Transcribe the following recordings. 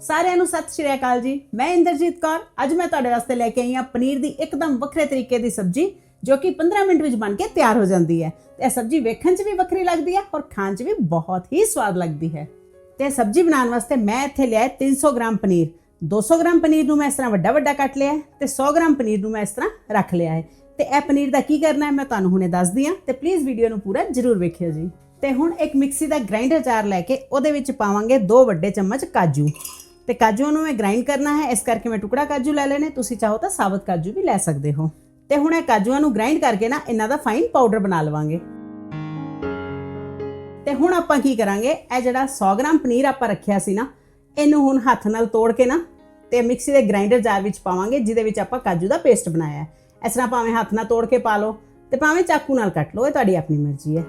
ਸਾਰਿਆਂ ਨੂੰ ਸਤਿ ਸ਼੍ਰੀ ਅਕਾਲ ਜੀ। ਮੈਂ ਇੰਦਰਜੀਤ ਕੌਰ। ਅੱਜ ਮੈਂ ਤੁਹਾਡੇ ਵਾਸਤੇ ਲੈ ਕੇ ਆਈ ਹਾਂ ਪਨੀਰ ਦੀ ਇੱਕਦਮ ਵੱਖਰੇ ਤਰੀਕੇ ਦੀ ਸਬਜ਼ੀ, ਜੋ ਕਿ 15 ਮਿੰਟ ਵਿੱਚ ਬਣ ਕੇ ਤਿਆਰ ਹੋ ਜਾਂਦੀ ਹੈ। ਤੇ ਇਹ ਸਬਜ਼ੀ ਵੇਖਣ 'ਚ ਵੀ ਵੱਖਰੀ ਲੱਗਦੀ ਹੈ ਔਰ ਖਾਣ 'ਚ ਵੀ ਬਹੁਤ ਹੀ ਸਵਾਦ ਲੱਗਦੀ ਹੈ। ਤੇ ਸਬਜ਼ੀ ਬਣਾਉਣ ਵਾਸਤੇ ਮੈਂ ਇੱਥੇ ਲਿਆ ਹੈ 300 ਗ੍ਰਾਮ ਪਨੀਰ। 200 ਗ੍ਰਾਮ ਪਨੀਰ ਨੂੰ ਮੈਂ ਇਸ ਤਰ੍ਹਾਂ ਵੱਡਾ ਵੱਡਾ ਕੱਟ ਲਿਆ ਹੈ ਤੇ 100 ਗ੍ਰਾਮ ਪਨੀਰ ਨੂੰ ਮੈਂ ਇਸ ਤਰ੍ਹਾਂ ਰੱਖ ਲਿਆ ਹੈ। ਤੇ ਇਹ ਪਨੀਰ ਦਾ ਕੀ ਕਰਨਾ ਹੈ, ਮੈਂ ਤੁਹਾਨੂੰ ਹੁਣੇ ਦੱਸਦੀ ਹਾਂ। ਤੇ ਪਲੀਜ਼ ਵੀਡੀਓ ਨੂੰ ਪੂਰਾ ਜ਼ਰੂਰ ਵੇਖਿਓ ਜੀ। ਤੇ ਹੁਣ ਇੱਕ ਮਿਕਸੀ ਦਾ ਗ੍ਰਾਈਂਡਰ ਜਾਰ ਲੈ ਕੇ ਉਹਦੇ ਵਿੱਚ ਪਾਵਾਂਗੇ ਦੋ ਵੱਡੇ ਚਮਚ ਕਾਜੂ। ਤੇ ਕਾਜੂ ਨੂੰ ਮੈਂ ਗ੍ਰਾਈਂਡ ਕਰਨਾ ਹੈ, ਇਸ ਕਰਕੇ ਮੈਂ ਟੁਕੜਾ ਕਾਜੂ ਲੈ ਲੈਣੇ। ਤੁਸੀਂ ਚਾਹੋ ਤਾਂ ਸਾਬਤ ਕਾਜੂ ਵੀ ਲੈ ਸਕਦੇ ਹੋ। ਤੇ ਹੁਣ ਇਹ ਕਾਜੂਆਂ ਨੂੰ ਗ੍ਰਾਈਂਡ ਕਰਕੇ ਨਾ, ਇਹਨਾਂ ਦਾ ਫਾਈਨ ਪਾਊਡਰ ਬਣਾ ਲਵਾਂਗੇ। ਤੇ ਹੁਣ ਆਪਾਂ ਕੀ ਕਰਾਂਗੇ, ਇਹ ਜਿਹੜਾ 100 ਗ੍ਰਾਮ ਪਨੀਰ ਆਪਾਂ ਰੱਖਿਆ ਸੀ ਨਾ, ਇਹਨੂੰ ਹੁਣ ਹੱਥ ਨਾਲ ਤੋੜ ਕੇ ਨਾ, ਤੇ ਮਿਕਸੀ ਦੇ ਗ੍ਰਾਈਂਡਰ ਜਾਰ ਵਿੱਚ ਪਾਵਾਂਗੇ, ਜਿਹਦੇ ਵਿੱਚ ਆਪਾਂ ਕਾਜੂ ਦਾ ਪੇਸਟ ਬਣਾਇਆ ਹੈ। ਇਸ ਤਰ੍ਹਾਂ ਭਾਵੇਂ ਹੱਥ ਨਾਲ ਤੋੜ ਕੇ ਪਾ ਲਓ, ਤੇ ਭਾਵੇਂ ਚਾਕੂ ਨਾਲ ਕੱਟ ਲਓ, ਇਹ ਤੁਹਾਡੀ ਆਪਣੀ ਮਰਜ਼ੀ ਹੈ।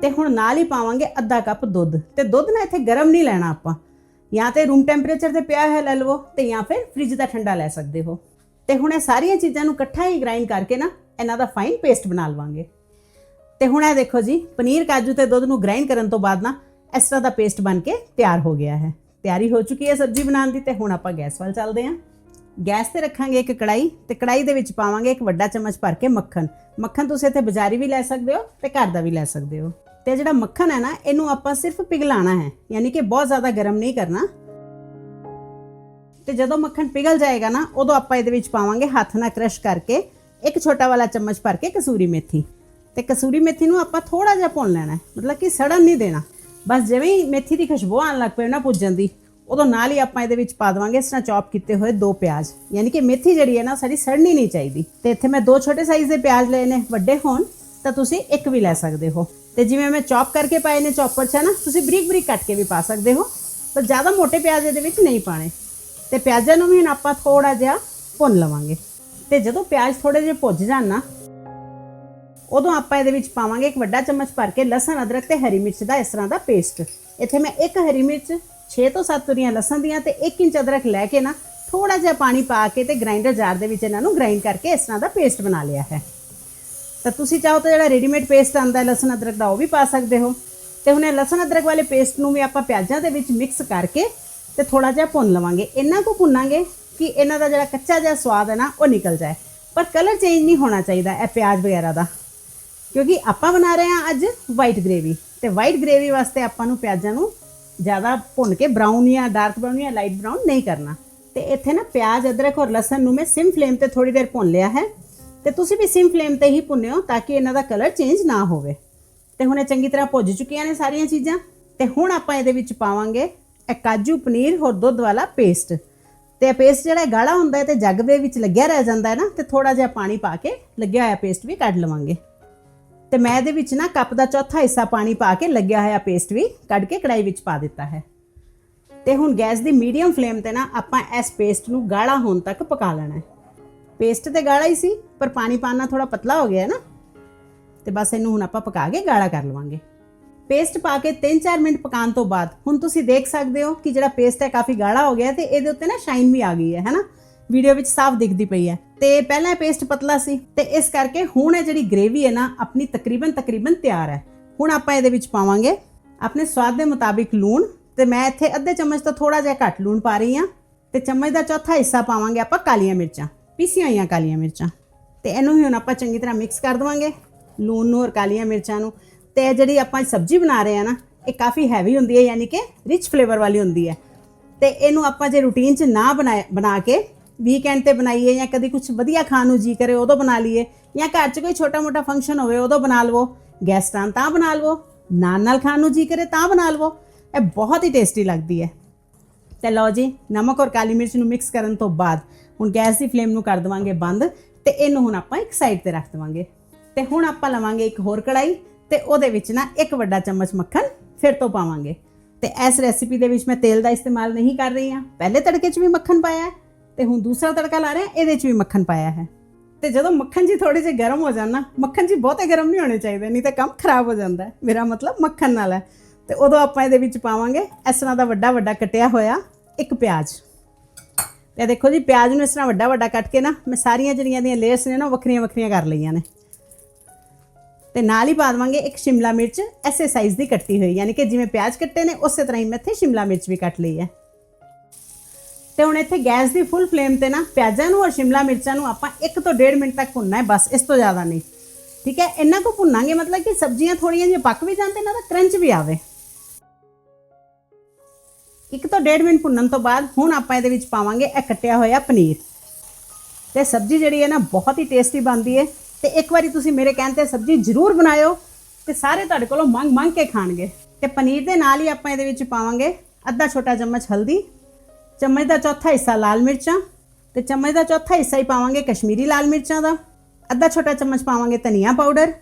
ਤੇ ਹੁਣ ਨਾਲ ਹੀ ਪਾਵਾਂਗੇ ਅੱਧਾ ਕੱਪ ਦੁੱਧ। ਤੇ ਦੁੱਧ ਨਾ ਇੱਥੇ ਗਰਮ ਨਹੀਂ ਲੈਣਾ ਆਪਾਂ। ਜਾਂ ਤੇ ਰੂਮ ਟੈਂਪਰੇਚਰ ਤੇ ਪਿਆ ਹੈ ਲੈ ਲਵੋ ਤੇ ਜਾਂ ਫਿਰ ਫ੍ਰਿਜ ਦਾ ਠੰਡਾ ਲੈ ਸਕਦੇ ਹੋ। ਤੇ ਹੁਣ ਇਹ ਸਾਰੀਆਂ ਚੀਜ਼ਾਂ ਨੂੰ ਇਕੱਠਾ ਹੀ ਗ੍ਰਾਈਂਡ ਕਰਕੇ ਨਾ ਇਹਨਾਂ ਦਾ ਫਾਈਨ ਪੇਸਟ ਬਣਾ ਲਵਾਂਗੇ। ਤੇ ਹੁਣ ਇਹ ਦੇਖੋ ਜੀ, ਪਨੀਰ, ਕਾਜੂ ਤੇ ਦੁੱਧ ਨੂੰ ਗ੍ਰਾਈਂਡ ਕਰਨ ਤੋਂ ਬਾਅਦ ਨਾ ਇਸ ਤਰ੍ਹਾਂ ਦਾ ਪੇਸਟ ਬਣ ਕੇ ਤਿਆਰ ਹੋ ਗਿਆ ਹੈ। ਤਿਆਰੀ ਹੋ ਚੁੱਕੀ ਹੈ ਸਬਜ਼ੀ ਬਣਾਉਣ ਦੀ ਤੇ ਹੁਣ ਆਪਾਂ ਗੈਸ ਵੱਲ ਚੱਲਦੇ ਹਾਂ। ਗੈਸ ਤੇ ਰੱਖਾਂਗੇ ਇੱਕ ਕੜਾਈ ਤੇ ਕੜਾਈ ਦੇ ਵਿੱਚ ਪਾਵਾਂਗੇ ਇੱਕ ਵੱਡਾ ਚਮਚ ਭਰ ਕੇ ਮੱਖਣ। ਮੱਖਣ ਤੁਸੀਂ ਇੱਥੇ ਬਾਜ਼ਾਰੀ ਵੀ ਲੈ ਸਕਦੇ ਹੋ ਤੇ ਘਰ ਦਾ ਵੀ ਲੈ ਸਕਦੇ ਹੋ। ਤੇ ਜਿਹੜਾ ਮੱਖਣ ਹੈ ਨਾ, ਇਹਨੂੰ ਆਪਾਂ ਸਿਰਫ ਪਿਘਲਾਣਾ ਹੈ। ਯਾਨੀ ਕਿ ਬਹੁਤ ਜ਼ਿਆਦਾ ਗਰਮ ਨਹੀਂ ਕਰਨਾ। ਤੇ ਜਦੋਂ ਮੱਖਣ ਪਿਘਲ ਜਾਏਗਾ ਨਾ, ਉਦੋਂ ਆਪਾਂ ਇਹਦੇ ਵਿੱਚ ਪਾਵਾਂਗੇ ਹੱਥ ਨਾਲ ਕ੍ਰਸ਼ ਕਰਕੇ ਇੱਕ ਛੋਟਾ ਵਾਲਾ ਚਮਚ ਭਰ ਕੇ ਕਸੂਰੀ ਮੇਥੀ। ਤੇ ਕਸੂਰੀ ਮੇਥੀ ਨੂੰ ਆਪਾਂ ਥੋੜਾ ਜਿਹਾ ਭੁੰਨ ਲੈਣਾ ਮਤਲਬ ਕਿ ਸੜਨ ਨਹੀਂ ਦੇਣਾ। ਬਸ ਜਿਵੇਂ ਹੀ ਮੇਥੀ ਦੀ ਖੁਸ਼ਬੂ ਆਉਣ ਲੱਗ ਪਏ ਨਾ ਪੁੱਜਣ ਦੀ, ਉਦੋਂ ਨਾਲ ਹੀ ਆਪਾਂ ਇਹਦੇ ਵਿੱਚ ਪਾ ਦਵਾਂਗੇ ਇਸ ਤਰ੍ਹਾਂ ਚੌਪ ਕੀਤੇ ਹੋਏ ਦੋ ਪਿਆਜ਼। ਯਾਨੀ ਕਿ ਮੇਥੀ ਜਿਹੜੀ ਹੈ ਨਾ ਸਾਡੀ ਸੜਨੀ ਨਹੀਂ ਚਾਹੀਦੀ। ਤੇ ਇੱਥੇ ਮੈਂ ਦੋ ਛੋਟੇ ਸਾਈਜ਼ ਦੇ ਪਿਆਜ਼ ਲਏ ਨੇ, ਵੱਡੇ ਹੋਣ। ਤਾਂ ਤੁਸੀਂ ਇੱਕ ਵੀ ਲੈ ਸਕਦੇ ਹੋ। ਤੇ ਜਿਵੇਂ ਮੈਂ ਚੌਪ ਕਰਕੇ ਪਾਏ ਨੇ ਚੌਪਰ 'ਚ, ਹੈ ਨਾ, ਤੁਸੀਂ ਬਰੀਕ ਬਰੀਕ ਕੱਟ ਕੇ ਵੀ ਪਾ ਸਕਦੇ ਹੋ। ਪਰ ਜ਼ਿਆਦਾ ਮੋਟੇ ਪਿਆਜ਼ ਇਹਦੇ ਵਿੱਚ ਨਹੀਂ ਪਾਣੇ ਤੇ ਪਿਆਜ਼ਾਂ ਨੂੰ ਵੀ ਹੁਣ ਆਪਾਂ ਥੋੜਾ ਜਿਹਾ ਭੁੰਨ ਲਵਾਂਗੇ। ਤੇ ਜਦੋਂ ਪਿਆਜ਼ ਥੋੜੇ ਜਿਹੇ ਭੁੱਜ ਜਾਣ ਨਾ, ਉਦੋਂ ਆਪਾਂ ਇਹਦੇ ਵਿੱਚ ਪਾਵਾਂਗੇ ਇੱਕ ਵੱਡਾ ਚਮਚ ਭਰ ਕੇ ਲਸਣ, ਅਦਰਕ ਤੇ ਹਰੀ ਮਿਰਚ ਦਾ ਇਸ ਤਰ੍ਹਾਂ ਦਾ ਪੇਸਟ। ਇੱਥੇ ਮੈਂ ਇੱਕ ਹਰੀ ਮਿਰਚ 6 ਤੋਂ 7 ਤੁਰੀਆਂ ਲਸਣ ਦੀਆਂ ਤੇ 1 ਇੰਚ ਅਦਰਕ ਲੈ ਕੇ ਨਾ ਥੋੜਾ ਜਿਹਾ ਪਾਣੀ ਪਾ ਕੇ ਤੇ ਗ੍ਰਾਈਂਡਰ ਜਾਰ ਦੇ ਵਿੱਚ ਇਹਨਾਂ ਨੂੰ ਗ੍ਰਾਈਂਡ ਕਰਕੇ ਇਸ ਤਰ੍ਹਾਂ ਦਾ ਪੇਸਟ ਬਣਾ ਲਿਆ ਹੈ। ਤਾਂ ਤੁਸੀਂ ਚਾਹੋ ਤਾਂ ਜਿਹੜਾ ਰੈਡੀਮੇਡ ਪੇਸਟ ਆਉਂਦਾ ਹੈ, ਲਸਣ ਅਦਰਕ ਦਾ ਉਹ ਵੀ ਪਾ ਸਕਦੇ ਹੋ। ਤੇ ਹੁਣ ਇਹ ਲਸਣ ਅਦਰਕ ਵਾਲੇ ਪੇਸਟ ਨੂੰ ਵੀ ਆਪਾਂ ਪਿਆਜ਼ਾਂ ਦੇ ਵਿੱਚ ਮਿਕਸ ਕਰਕੇ ਤੇ ਥੋੜਾ ਜਿਹਾ ਭੁੰਨ ਲਵਾਂਗੇ। ਇਹਨਾਂ ਕੋ ਭੁੰਨਾਂਗੇ ਕਿ ਇਹਨਾਂ ਦਾ ਜਿਹੜਾ ਕੱਚਾ ਜਿਹਾ ਸਵਾਦ ਹੈ ਨਾ, ਉਹ ਨਿਕਲ ਜਾਏ। ਪਰ ਕਲਰ ਚੇਂਜ ਨਹੀਂ ਹੋਣਾ ਚਾਹੀਦਾ ਇਹ ਪਿਆਜ਼ ਵਗੈਰਾ ਦਾ। ਕਿਉਂਕਿ ਆਪਾਂ ਬਣਾ ਰਹੇ ਹਾਂ ਅੱਜ ਵਾਈਟ ਗ੍ਰੇਵੀ ਤੇ ਵਾਈਟ ਗ੍ਰੇਵੀ ਵਾਸਤੇ ਆਪਾਂ ਨੂੰ ਪਿਆਜ਼ਾਂ ਨੂੰ ਜ਼ਿਆਦਾ ਭੁੰਨ ਕੇ ਬਰਾਊਨ ਜਾਂ ਡਾਰਕ ਬਰਾਊਨ ਜਾਂ ਲਾਈਟ ਬਰਾਊਨ ਨਹੀਂ ਕਰਨਾ। ਤੇ ਇੱਥੇ ਨਾ ਪਿਆਜ਼, ਅਦਰਕ ਔਰ ਲਸਣ ਨੂੰ ਮੈਂ ਸਿਮ ਫਲੇਮ ਤੇ ਥੋੜੀ ਦੇਰ ਭੁੰਨ ਲਿਆ ਹੈ। ਤੇ ਤੁਸੀਂ ਵੀ ਸਿਮ ਫਲੇਮ ਤੇ ਹੀ ਭੁੰਨਿਓ ਤਾਂ ਕਿ ਇਹਨਾਂ ਦਾ ਕਲਰ ਚੇਂਜ ਨਾ ਹੋਵੇ। ਤੇ ਹੁਣ ਇਹ ਚੰਗੀ ਤਰ੍ਹਾਂ ਭੁੱਜ ਚੁੱਕੀਆਂ ਨੇ ਸਾਰੀਆਂ ਚੀਜ਼ਾਂ। ਤੇ ਹੁਣ ਆਪਾਂ ਇਹਦੇ ਵਿੱਚ ਪਾਵਾਂਗੇ ਇਹ ਕਾਜੂ ਪਨੀਰ ਹੋਰ ਦੁੱਧ ਵਾਲਾ ਪੇਸਟ। ਤੇ ਇਹ ਪੇਸਟ ਜਿਹੜਾ ਗਾੜਾ ਹੁੰਦਾ ਹੈ ਤੇ ਜੱਗ ਦੇ ਵਿੱਚ ਲੱਗਿਆ ਰਹਿ ਜਾਂਦਾ ਹੈ ਨਾ, ਤੇ ਥੋੜਾ ਜਿਹਾ ਪਾਣੀ ਪਾ ਕੇ ਲੱਗਿਆ ਹੋਇਆ ਪੇਸਟ ਵੀ ਕੱਢ ਲਵਾਂਗੇ। ਤੇ ਮੈਂ ਇਹਦੇ ਵਿੱਚ ਨਾ ਕੱਪ ਦਾ ਚੌਥਾ ਹਿੱਸਾ ਪਾਣੀ ਪਾ ਕੇ ਲੱਗਿਆ ਹੋਇਆ ਪੇਸਟ ਵੀ ਕੱਢ ਕੇ ਕੜਾਈ ਵਿੱਚ ਪਾ ਦਿੱਤਾ ਹੈ। ਤੇ ਹੁਣ ਗੈਸ ਦੀ ਮੀਡੀਅਮ ਫਲੇਮ ਤੇ ਨਾ ਆਪਾਂ ਇਸ ਪੇਸਟ ਨੂੰ ਗਾੜਾ ਹੋਣ ਤੱਕ ਪਕਾ ਲੈਣਾ ਹੈ। ਪੇਸਟ ਤੇ ਗਾੜਾ ਹੀ ਸੀ, ਪਰ ਪਾਣੀ ਪਾਣਾ ਥੋੜਾ ਪਤਲਾ ਹੋ ਗਿਆ ਹੈ ਨਾ। ਤੇ ਬਸ ਇਹਨੂੰ ਹੁਣ ਆਪਾਂ ਪਕਾ ਕੇ ਗਾੜਾ ਕਰ ਲਵਾਂਗੇ। ਪੇਸਟ ਪਾ ਕੇ 3-4 ਮਿੰਟ ਪਕਾਉਣ ਤੋਂ ਬਾਅਦ, ਹੁਣ ਤੁਸੀਂ ਦੇਖ ਸਕਦੇ ਹੋ ਕਿ ਜਿਹੜਾ ਪੇਸਟ ਹੈ ਕਾਫੀ ਗਾੜਾ ਹੋ ਗਿਆ ਤੇ ਇਹਦੇ ਉੱਤੇ ਨਾ ਸ਼ਾਈਨ ਵੀ ਆ ਗਈ ਹੈ, ਹੈਨਾ? ਵੀਡੀਓ ਵਿੱਚ ਸਾਫ਼ ਦਿਖਦੀ ਪਈ ਹੈ। ਤੇ ਪਹਿਲਾਂ ਇਹ ਪੇਸਟ ਪਤਲਾ ਸੀ ਤੇ ਇਸ ਕਰਕੇ ਹੁਣ ਇਹ ਜਿਹੜੀ ਗ੍ਰੇਵੀ ਹੈ ਨਾ, ਆਪਣੀ ਤਕਰੀਬਨ ਤਕਰੀਬਨ ਤਿਆਰ ਹੈ। ਹੁਣ ਆਪਾਂ ਇਹਦੇ ਵਿੱਚ ਪਾਵਾਂਗੇ ਆਪਣੇ ਸਵਾਦ ਦੇ ਮੁਤਾਬਿਕ ਲੂਣ ਤੇ ਮੈਂ ਇੱਥੇ ਅੱਧੇ ਚਮਚ ਤੋਂ ਥੋੜਾ ਜਿਹਾ ਘੱਟ ਲੂਣ ਪਾ ਰਹੀ ਹਾਂ ਤੇ ਚਮਚ ਦਾ ਚੌਥਾ ਹਿੱਸਾ ਪਾਵਾਂਗੇ ਆਪਾਂ ਕਾਲੀਆਂ ਮਿਰਚਾਂ। ਪੀਸੀਆਂ ਹੋਈਆਂ ਕਾਲੀਆਂ ਮਿਰਚਾਂ। ਤੇ ਇਹਨੂੰ ਹੀ ਹੁਣ ਆਪਾਂ ਚੰਗੀ ਤਰ੍ਹਾਂ ਮਿਕਸ ਕਰ ਦਵਾਂਗੇ। ਲੂਣ ਨੂੰ ਔਰ ਕਾਲੀਆਂ ਮਿਰਚਾਂ ਨੂੰ। ਤੇ ਇਹ ਜਿਹੜੀ ਆਪਾਂ ਸਬਜ਼ੀ ਬਣਾ ਰਹੇ ਆ ਨਾ, ਇਹ ਕਾਫੀ ਹੈਵੀ ਹੁੰਦੀ ਹੈ, ਯਾਨੀ ਕਿ ਰਿਚ ਫਲੇਵਰ ਵਾਲੀ ਹੁੰਦੀ ਹੈ। ਤੇ ਇਹਨੂੰ ਆਪਾਂ ਜੇ ਰੂਟੀਨ 'ਚ ਨਾ ਬਣਾ ਬਣਾ ਕੇ ਵੀਕਐਂਡ ਤੇ ਬਣਾਈਏ ਜਾਂ ਕਦੀ ਕੁਝ ਵਧੀਆ ਖਾਣ ਨੂੰ ਜੀ ਕਰੇ, ਉਦੋਂ ਬਣਾ ਲਈਏ। ਜਾਂ ਘਰ 'ਚ ਕੋਈ ਛੋਟਾ-ਮੋਟਾ ਫੰਕਸ਼ਨ ਹੋਵੇ, ਉਦੋਂ ਬਣਾ ਲਵੋ। ਗੈਸਟ ਗੈਸਟਾਂ ਤਾਂ ਬਣਾ ਲਵੋ। ਨਾਲ ਨਾਲ ਖਾਣ ਨੂੰ ਜੀ ਕਰੇ, ਤਾਂ ਬਣਾ ਲਵੋ। ਇਹ ਬਹੁਤ ਹੀ ਟੇਸਟੀ ਲੱਗਦੀ ਹੈ। ਤੇ ਲਓ ਜੀ, ਨਮਕ ਔਰ ਕਾਲੀ ਮਿਰਚ ਨੂੰ ਮਿਕਸ ਕਰਨ ਤੋਂ ਬਾਅਦ ਹੁਣ ਗੈਸ ਦੀ ਫਲੇਮ ਨੂੰ ਕਰ ਦਵਾਂਗੇ ਬੰਦ ਤੇ ਇਹਨੂੰ ਹੁਣ ਆਪਾਂ ਇੱਕ ਸਾਈਡ ਤੇ ਰੱਖ ਦਵਾਂਗੇ। ਤੇ ਹੁਣ ਆਪਾਂ ਲਵਾਂਗੇ ਇੱਕ ਹੋਰ ਕੜਾਈ ਤੇ ਉਹਦੇ ਵਿੱਚ ਨਾ ਇੱਕ ਵੱਡਾ ਚਮਚ ਮੱਖਣ ਫਿਰ ਤੋਂ ਪਾਵਾਂਗੇ। ਤੇ ਇਸ ਰੈਸਿਪੀ ਦੇ ਵਿੱਚ ਮੈਂ ਤੇਲ ਦਾ ਇਸਤੇਮਾਲ ਨਹੀਂ ਕਰ ਰਹੀ ਹਾਂ। ਪਹਿਲੇ ਤੜਕੇ 'ਚ ਵੀ ਮੱਖਣ ਪਾਇਆ ਹੈ ਤੇ ਹੁਣ ਦੂਸਰਾ ਤੜਕਾ ਲਾ ਰਹੇ ਹਾਂ ਇਹਦੇ 'ਚ ਵੀ ਮੱਖਣ ਪਾਇਆ ਹੈ। ਤੇ ਜਦੋਂ ਮੱਖਣ ਜੀ ਥੋੜੇ ਜਿਹੇ ਗਰਮ ਹੋ ਜਾਣ ਮੱਖਣ ਜੀ ਬਹੁਤੇ ਗਰਮ ਨਹੀਂ ਹੋਣੇ ਚਾਹੀਦੇ, ਨਹੀਂ ਤਾਂ ਕੰਮ ਖਰਾਬ ਹੋ ਜਾਂਦਾ ਮੇਰਾ ਮਤਲਬ ਮੱਖਣ ਨਾਲ ਹੈ। ਤੇ ਉਦੋਂ ਆਪਾਂ ਇਹਦੇ ਵਿੱਚ ਪਾਵਾਂਗੇ ਇਸ ਤਰ੍ਹਾਂ ਦਾ ਵੱਡਾ ਵੱਡਾ ਕਟਿਆ ਹੋਇਆ ਇੱਕ ਪਿਆਜ਼। ਤੇ ਦੇਖੋ ਜੀ, ਪਿਆਜ਼ ਨੂੰ ਇਸ ਤਰ੍ਹਾਂ ਵੱਡਾ ਵੱਡਾ ਕੱਟ ਕੇ ਨਾ, ਮੈਂ ਸਾਰੀਆਂ ਜਿਹੜੀਆਂ ਦੀਆਂ ਲੇਅਰਸ ਨੇ ਨਾ, ਉਹ ਵੱਖਰੀਆਂ ਵੱਖਰੀਆਂ ਕਰ ਲਈਆਂ ਨੇ। ਤੇ ਨਾਲ ਹੀ ਪਾ ਦੇਵਾਂਗੇ ਇੱਕ ਸ਼ਿਮਲਾ ਮਿਰਚ, ਐਸੇ ਸਾਈਜ਼ ਦੀ ਕੱਟੀ ਹੋਈ, ਯਾਨੀ ਕਿ ਜਿਵੇਂ ਪਿਆਜ਼ ਕੱਟੇ ਨੇ, ਉਸੇ ਤਰ੍ਹਾਂ ਹੀ ਮੈਂ ਇੱਥੇ ਸ਼ਿਮਲਾ ਮਿਰਚ ਵੀ ਕੱਟ ਲਈ ਹੈ। ਤੇ ਹੁਣ ਇੱਥੇ ਗੈਸ ਦੀ ਫੁੱਲ ਫਲੇਮ ਤੇ ਨਾ, ਪਿਆਜ਼ਾਂ ਨੂੰ ਔਰ ਸ਼ਿਮਲਾ ਮਿਰਚਾਂ ਨੂੰ ਆਪਾਂ 1 ਤੋਂ 1.5 ਮਿੰਟ ਤੱਕ ਭੁੰਨਣਾ ਹੈ, ਬਸ ਇਸ ਤੋਂ ਜ਼ਿਆਦਾ ਨਹੀਂ। ਠੀਕ ਹੈ ਇਹਨਾਂ ਕੁ ਭੁੰਨਾਂਗੇ, ਮਤਲਬ ਕਿ ਸਬਜ਼ੀਆਂ ਥੋੜੀਆਂ ਜਿਹੀਆਂ ਪੱਕ ਵੀ ਜਾਂਦੇ ਨਾ ਤਾਂ ਕਰੰਚ ਵੀ ਆਵੇ। ਇੱਕ ਤੋਂ ਡੇਢ ਮਿੰਟ ਭੁੰਨਣ ਤੋਂ ਬਾਅਦ ਹੁਣ ਆਪਾਂ ਇਹਦੇ ਵਿੱਚ ਪਾਵਾਂਗੇ ਇਹ ਕੱਟਿਆ ਹੋਇਆ ਪਨੀਰ। ਤੇ ਸਬਜ਼ੀ ਜਿਹੜੀ ਹੈ ਨਾ ਬਹੁਤ ਹੀ ਟੇਸਟੀ ਬਣਦੀ ਹੈ ਤੇ ਇੱਕ ਵਾਰੀ ਤੁਸੀਂ ਮੇਰੇ ਕਹਿਣ ਤੇ ਸਬਜ਼ੀ ਜ਼ਰੂਰ ਬਣਾਇਓ ਤੇ ਸਾਰੇ ਤੁਹਾਡੇ ਕੋਲੋਂ ਮੰਗ ਮੰਗ ਕੇ ਖਾਣਗੇ। ਤੇ ਪਨੀਰ ਦੇ ਨਾਲ ਹੀ ਆਪਾਂ ਇਹਦੇ ਵਿੱਚ ਪਾਵਾਂਗੇ ਅੱਧਾ ਛੋਟਾ ਚਮਚ ਹਲਦੀ, ਚਮਚ ਦਾ ਚੌਥਾ ਹਿੱਸਾ ਲਾਲ ਮਿਰਚਾਂ ਤੇ ਚਮਚ ਦਾ ਚੌਥਾ ਹਿੱਸਾ ਹੀ ਪਾਵਾਂਗੇ ਕਸ਼ਮੀਰੀ ਲਾਲ ਮਿਰਚਾਂ ਦਾ, ਅੱਧਾ ਛੋਟਾ ਚਮਚ ਪਾਵਾਂਗੇ ਧਨੀਆ ਪਾਊਡਰ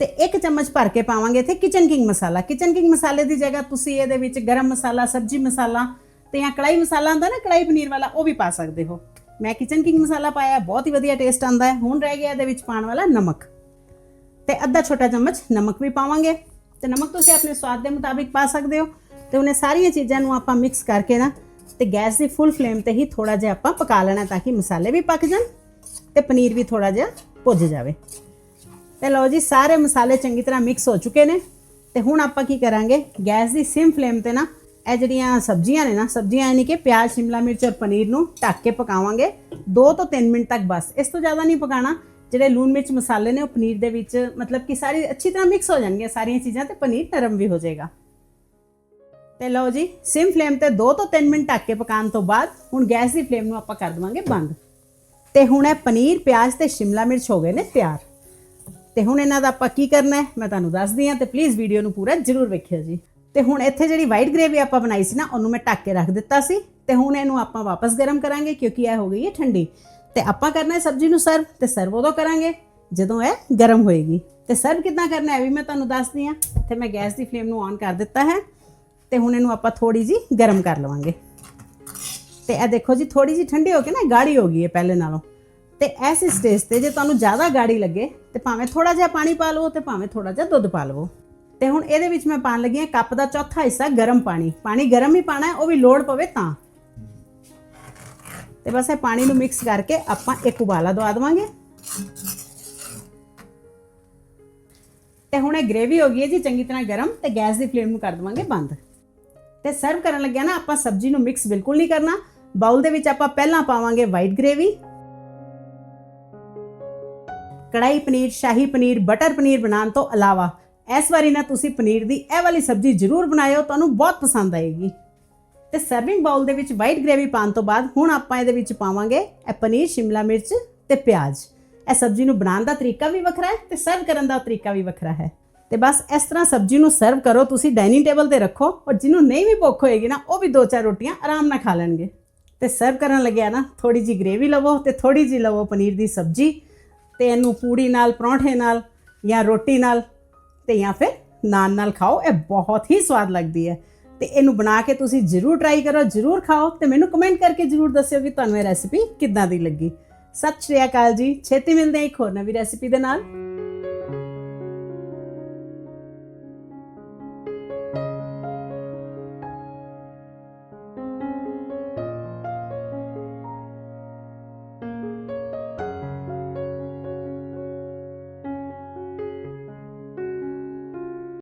ਤੇ ਇੱਕ ਚਮਚ ਭਰ ਕੇ ਪਾਵਾਂਗੇ ਇੱਥੇ kitchen king masala. Kitchen king ਮਸਾਲੇ ਦੀ ਜਗ੍ਹਾ ਤੁਸੀਂ ਇਹਦੇ ਵਿੱਚ ਗਰਮ ਮਸਾਲਾ, ਸਬਜ਼ੀ ਮਸਾਲਾ ਤੇ ਜਾਂ ਕੜਾਈ ਮਸਾਲਾ ਹੁੰਦਾ ਨਾ ਕੜਾਈ ਪਨੀਰ ਵਾਲਾ, ਉਹ ਵੀ ਪਾ ਸਕਦੇ ਹੋ। ਮੈਂ ਕਿਚਨ ਕਿੰਗ ਮਸਾਲਾ ਪਾਇਆ, ਬਹੁਤ ਹੀ ਵਧੀਆ ਟੇਸਟ ਆਉਂਦਾ ਹੈ। ਹੁਣ ਰਹਿ ਗਿਆ ਇਹਦੇ ਵਿੱਚ ਪਾਉਣ ਵਾਲਾ ਨਮਕ। ਤੇ ਅੱਧਾ ਛੋਟਾ ਚਮਚ ਨਮਕ ਵੀ ਪਾਵਾਂਗੇ। ਤੇ ਨਮਕ ਤੁਸੀਂ ਆਪਣੇ ਸਵਾਦ ਦੇ ਮੁਤਾਬਿਕ ਪਾ ਸਕਦੇ ਹੋ। ਤੇ ਉਹਨੇ ਸਾਰੀਆਂ ਚੀਜ਼ਾਂ ਨੂੰ ਆਪਾਂ ਮਿਕਸ ਕਰਕੇ ਨਾ, ਤੇ ਗੈਸ ਦੀ ਫੁੱਲ ਫਲੇਮ ਤੇ ਹੀ ਥੋੜਾ ਜਿਹਾ ਆਪਾਂ ਪਕਾ ਲੈਣਾ ਤਾਂ ਕਿ ਮਸਾਲੇ ਵੀ ਪੱਕ ਜਾਣ ਤੇ ਪਨੀਰ ਵੀ ਥੋੜਾ ਜਿਹਾ ਭੁੱਜ ਜਾਵੇ। ਤੇ ਲਓ ਜੀ, ਸਾਰੇ ਮਸਾਲੇ ਚੰਗੀ ਤਰ੍ਹਾਂ ਮਿਕਸ ਹੋ ਚੁੱਕੇ ਨੇ। ਤੇ ਹੁਣ ਆਪਾਂ ਕੀ ਕਰਾਂਗੇ? ਗੈਸ ਦੀ ਸਿਮ ਫਲੇਮ ਤੇ ਨਾ, ਇਹ ਜਿਹੜੀਆਂ ਸਬਜ਼ੀਆਂ ਨੇ ਨਾ, ਸਬਜ਼ੀਆਂ ਯਾਨੀ ਕਿ ਪਿਆਜ਼, ਸ਼ਿਮਲਾ ਮਿਰਚ ਔਰ ਪਨੀਰ ਨੂੰ ਢੱਕ ਕੇ ਪਕਾਵਾਂਗੇ। 2 ਤੋਂ 3 ਮਿੰਟ ਤੱਕ ਬਸ। ਇਸ ਤੋਂ ਜ਼ਿਆਦਾ ਨਹੀਂ ਪਕਾਣਾ। ਜਿਹੜੇ ਲੂਣ ਮਿਰਚ ਮਸਾਲੇ ਨੇ ਉਹ ਪਨੀਰ ਦੇ ਵਿੱਚ, ਮਤਲਬ ਕਿ ਸਾਰੀ ਅੱਛੀ ਤਰ੍ਹਾਂ ਮਿਕਸ ਹੋ ਜਾਣਗੀਆਂ ਸਾਰੀਆਂ ਚੀਜ਼ਾਂ ਤੇ ਪਨੀਰ ਨਰਮ ਵੀ ਹੋ ਜਾਏਗਾ। ਤੇ ਲਓ ਜੀ ਸਿਮ ਫਲੇਮ ਤੇ 2 ਤੋਂ 3 ਮਿੰਟ ਢੱਕ ਕੇ ਪਕਾਉਣ ਤੋਂ ਬਾਅਦ ਹੁਣ ਗੈਸ ਦੀ ਫਲੇਮ ਨੂੰ ਆਪਾਂ ਕਰ ਦੇਵਾਂਗੇ ਬੰਦ। ਤੇ ਹੁਣ ਇਹ ਪਨੀਰ, ਪਿਆਜ਼ ਤੇ ਸ਼ਿਮਲਾ ਮਿਰਚ ਹੋ ਗਏ ਨੇ ਤਿਆਰ। ਤੇ ਹੁਣ ਇਹਨਾਂ ਦਾ ਆਪਾਂ ਕੀ ਕਰਨਾ ਹੈ? ਮੈਂ ਤੁਹਾਨੂੰ ਦੱਸਦੀ ਹਾਂ ਤੇ ਪਲੀਜ਼ ਵੀਡੀਓ ਨੂੰ ਪੂਰਾ ਜ਼ਰੂਰ ਵੇਖਿਓ ਜੀ। ਤੇ ਹੁਣ ਇੱਥੇ ਜਿਹੜੀ ਵਾਈਟ ਗ੍ਰੇਵੀ ਆਪਾਂ ਬਣਾਈ ਸੀ ਨਾ, ਉਹਨੂੰ ਮੈਂ ਢੱਕ ਕੇ ਰੱਖ ਦਿੱਤਾ ਸੀ। ਤੇ ਹੁਣ ਇਹਨੂੰ ਆਪਾਂ ਵਾਪਸ ਗਰਮ ਕਰਾਂਗੇ ਕਿਉਂਕਿ ਇਹ ਹੋ ਗਈ ਹੈ ਠੰਡੀ। ਤੇ ਆਪਾਂ ਕਰਨਾ ਹੈ ਸਬਜ਼ੀ ਨੂੰ ਸਰਵ ਤੇ ਸਰਵ ਉਦੋਂ ਕਰਾਂਗੇ ਜਦੋਂ ਇਹ ਗਰਮ ਹੋਏਗੀ। ਤੇ ਸਰਵ ਕਿੱਦਾਂ ਕਰਨਾ ਹੈ ਇਹ ਵੀ ਮੈਂ ਤੁਹਾਨੂੰ ਦੱਸਦੀ ਹਾਂ। ਤੇ ਮੈਂ ਗੈਸ ਦੀ ਫਲੇਮ ਨੂੰ ਔਨ ਕਰ ਦਿੱਤਾ ਹੈ। ਤੇ ਹੁਣ ਇਹਨੂੰ ਆਪਾਂ ਥੋੜੀ ਜੀ ਗਰਮ ਕਰ ਲਵਾਂਗੇ। ਤੇ ਇਹ ਦੇਖੋ ਜੀ ਥੋੜੀ ਜੀ ਠੰਡੀ ਹੋ ਕੇ ਨਾ, ਗਾੜੀ ਹੋ ਗਈ ਹੈ ਪਹਿਲੇ ਨਾਲੋਂ। ਤੇ ਇਸ ਸਟੇਜ ਤੇ ਜੇ ਤੁਹਾਨੂੰ ਜ਼ਿਆਦਾ ਗਾੜੀ ਲੱਗੇ, ਤੇ ਭਾਵੇਂ ਥੋੜਾ ਜਿਹਾ ਪਾਣੀ ਪਾ ਲਵੋ ਤੇ ਭਾਵੇਂ ਥੋੜਾ ਜਿਹਾ ਦੁੱਧ ਪਾ ਲਵੋ। ਤੇ ਹੁਣ ਇਹਦੇ ਵਿੱਚ ਮੈਂ ਪਾਣ ਲੱਗੀ ਹਾਂ ਕੱਪ ਦਾ ਚੌਥਾ ਹਿੱਸਾ, ਗਰਮ ਪਾਣੀ। ਪਾਣੀ ਗਰਮ ਹੀ ਪਾਣਾ ਹੈ ਉਹ ਵੀ ਲੋੜ ਪਵੇ ਤਾਂ। ਤੇ ਬਸ ਇਹ ਪਾਣੀ ਨੂੰ ਮਿਕਸ ਕਰਕੇ ਆਪਾਂ ਇੱਕ ਉਬਾਲਾ ਦਵਾ ਦੇਵਾਂਗੇ। ਤੇ ਹੁਣ ਇਹ ਗ੍ਰੇਵੀ ਹੋ ਗਈ ਹੈ ਜੀ, ਚੰਗੀ ਤਰ੍ਹਾਂ ਗਰਮ ਤੇ ਗੈਸ ਦੀ ਫਲੇਮ ਨੂੰ ਕਰ ਦੇਵਾਂਗੇ ਬੰਦ। ਤੇ ਸਰਵ ਕਰਨ ਲੱਗਿਆ ਨਾ, ਆਪਾਂ ਸਬਜ਼ੀ ਨੂੰ ਮਿਕਸ ਬਿਲਕੁਲ ਨਹੀਂ ਕਰਨਾ। ਬਾਉਲ ਦੇ ਵਿੱਚ ਆਪਾਂ ਪਹਿਲਾਂ ਪਾਵਾਂਗੇ white gravy kadai paneer, shahi paneer, butter paneer ਬਣਾਉਣ ਤੋਂ ਇਲਾਵਾ ਇਸ ਵਾਰੀ ਨਾ ਤੁਸੀਂ ਪਨੀਰ ਦੀ ਇਹ ਵਾਲੀ ਸਬਜ਼ੀ ਜ਼ਰੂਰ ਬਣਾਇਓ, ਤੁਹਾਨੂੰ ਬਹੁਤ ਪਸੰਦ ਆਏਗੀ। ਤੇ ਸਰਵਿੰਗ ਬਾਉਲ ਦੇ ਵਿੱਚ ਵਾਈਟ ਗ੍ਰੇਵੀ ਪਾਉਣ ਤੋਂ ਬਾਅਦ ਹੁਣ ਆਪਾਂ ਇਹਦੇ ਵਿੱਚ ਪਾਵਾਂਗੇ ਇਹ ਪਨੀਰ, ਸ਼ਿਮਲਾ ਮਿਰਚ ਤੇ ਪਿਆਜ਼। ਇਹ ਸਬਜ਼ੀ ਨੂੰ ਬਣਾਉਣ ਦਾ ਤਰੀਕਾ ਵੀ ਵੱਖਰਾ ਹੈ ਤੇ ਸਰਵ ਕਰਨ ਦਾ ਤਰੀਕਾ ਵੀ ਵੱਖਰਾ ਹੈ। ਤੇ ਬਸ ਇਸ ਤਰ੍ਹਾਂ ਸਬਜ਼ੀ ਨੂੰ ਸਰਵ ਕਰੋ, ਤੁਸੀਂ ਡਾਈਨਿੰਗ ਟੇਬਲ ਤੇ ਰੱਖੋ ਔਰ ਜਿਹਨੂੰ ਨਹੀਂ ਵੀ ਭੁੱਖ ਹੋਏਗੀ ਨਾ, ਉਹ ਵੀ ਦੋ ਚਾਰ ਰੋਟੀਆਂ ਆਰਾਮ ਨਾਲ ਖਾ ਲੈਣਗੇ। ਤੇ ਸਰਵ ਕਰਨ ਲੱਗਿਆ ਨਾ ਥੋੜੀ ਜੀ ਗ੍ਰੇਵੀ ਲਵੋ ਤੇ ਥੋੜੀ ਜੀ ਲਵੋ ਪਨੀਰ ਦੀ ਸਬਜ਼ੀ। ਤੇ ਇਹਨੂੰ ਪੂੜੀ ਨਾਲ, ਪਰੌਂਠੇ ਨਾਲ ਜਾਂ ਰੋਟੀ ਨਾਲ ਤੇ ਜਾਂ ਫਿਰ ਨਾਨ ਨਾਲ ਖਾਓ। ਇਹ ਬਹੁਤ ਹੀ ਸਵਾਦ ਲੱਗਦੀ ਹੈ। ਤੇ ਇਹਨੂੰ ਬਣਾ ਕੇ ਤੁਸੀਂ ਜਰੂਰ ਟਰਾਈ ਕਰੋ, ਜਰੂਰ ਖਾਓ ਤੇ ਮੈਨੂੰ ਕਮੈਂਟ ਕਰਕੇ ਜਰੂਰ ਦੱਸਿਓ ਕਿ ਤੁਹਾਨੂੰ ਇਹ ਰੈਸਿਪੀ ਕਿੱਦਾਂ ਦੀ ਲੱਗੀ। ਸਤਿ ਸ਼੍ਰੀ ਅਕਾਲ ਜੀ। ਛੇਤੀ ਮਿਲਦੇ ਹਾਂ ਇੱਕ ਹੋਰ ਨਵੀਂ ਰੈਸਿਪੀ ਦੇ ਨਾਲ।